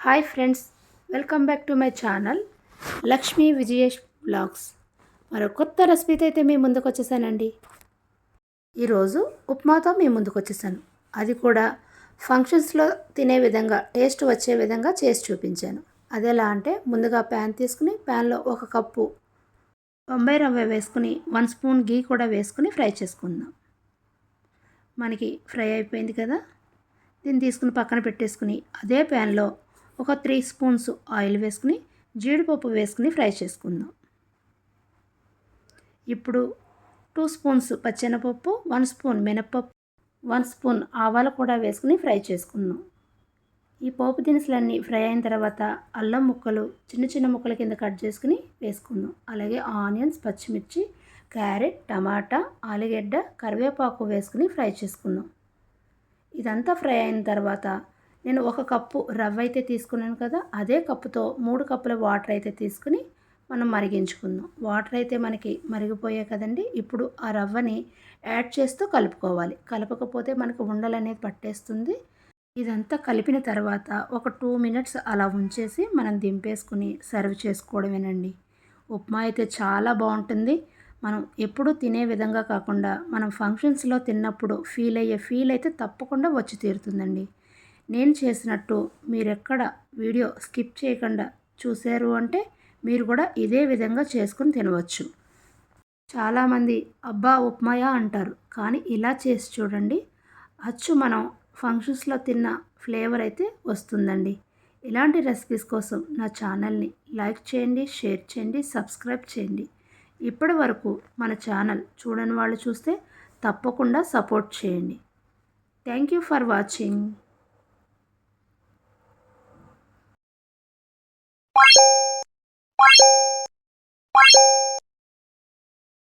Hi friends welcome back to my channel Lakshmi Vijayesh blogs. మరో కొత్త రెసిపీతో అయితే మీ ముందుకు వచ్చేసానండి. ఈరోజు ఉప్మాతో మీ ముందుకు వచ్చేసాను. అది కూడా ఫంక్షన్స్లో తినే విధంగా టేస్ట్ వచ్చే విధంగా చేసి చూపించాను. అది ఎలా అంటే ముందుగా ప్యాన్ తీసుకుని ప్యాన్లో ఒక కప్పు బొంబాయి రవ్వ వేసుకుని వన్ స్పూన్ గీ కూడా వేసుకుని ఫ్రై చేసుకుందాం. మనకి ఫ్రై అయిపోయింది కదా? దీన్ని తీసుకుని పక్కన పెట్టేసుకుని అదే ప్యాన్లో ఒక త్రీ స్పూన్స్ ఆయిల్ వేసుకుని జీడిపప్పు వేసుకుని ఫ్రై చేసుకుందాం. ఇప్పుడు టూ స్పూన్స్ పచ్చెనపప్పు వన్ స్పూన్ మినప్పప్పు వన్ స్పూన్ ఆవాలు కూడా వేసుకుని ఫ్రై చేసుకుందాం. ఈ పోపు దినుసులన్నీ ఫ్రై అయిన తర్వాత అల్లం ముక్కలు చిన్న చిన్న ముక్కల కింద కట్ చేసుకుని వేసుకుందాం. అలాగే ఆనియన్స్ పచ్చిమిర్చి క్యారెట్ టమాటా ఆలుగడ్డ కరివేపాకు వేసుకుని ఫ్రై చేసుకుందాం. ఇదంతా ఫ్రై అయిన తర్వాత నేను ఒక కప్పు రవ్వ అయితే తీసుకున్నాను కదా అదే కప్పుతో మూడు కప్పుల వాటర్ అయితే తీసుకుని మనం మరిగించుకుందాం. వాటర్ అయితే మనకి మరిగిపోయాయి కదండి ఇప్పుడు ఆ రవ్వని యాడ్ చేస్తూ కలుపుకోవాలి. కలపకపోతే మనకు ఉండలు అనేది పట్టేస్తుంది. ఇదంతా కలిపిన తర్వాత ఒక టూ మినిట్స్ అలా ఉంచేసి మనం దింపేసుకుని సర్వ్ చేసుకోవడమేనండి. ఉప్మా అయితే చాలా బాగుంటుంది. మనం ఎప్పుడూ తినే విధంగా కాకుండా మనం ఫంక్షన్స్లో తిన్నప్పుడు ఫీల్ అయ్యే ఫీల్ అయితే తప్పకుండా వచ్చి తీరుతుందండి. నేను చేసినట్టు మీరెక్కడ వీడియో స్కిప్ చేయకుండా చూశారు అంటే మీరు కూడా ఇదే విధంగా చేసుకుని తినవచ్చు. చాలామంది అబ్బా ఉప్మాయా అంటారు. కానీ ఇలా చేసి చూడండి అచ్చు మనం ఫంక్షన్స్లో తిన్న ఫ్లేవర్ అయితే వస్తుందండి. ఇలాంటి రెసిపీస్ కోసం నా ఛానల్ని లైక్ చేయండి షేర్ చేయండి సబ్స్క్రైబ్ చేయండి. ఇప్పటి వరకు మన ఛానల్ చూడని వాళ్ళు చూస్తే తప్పకుండా సపోర్ట్ చేయండి. Thank you for watching.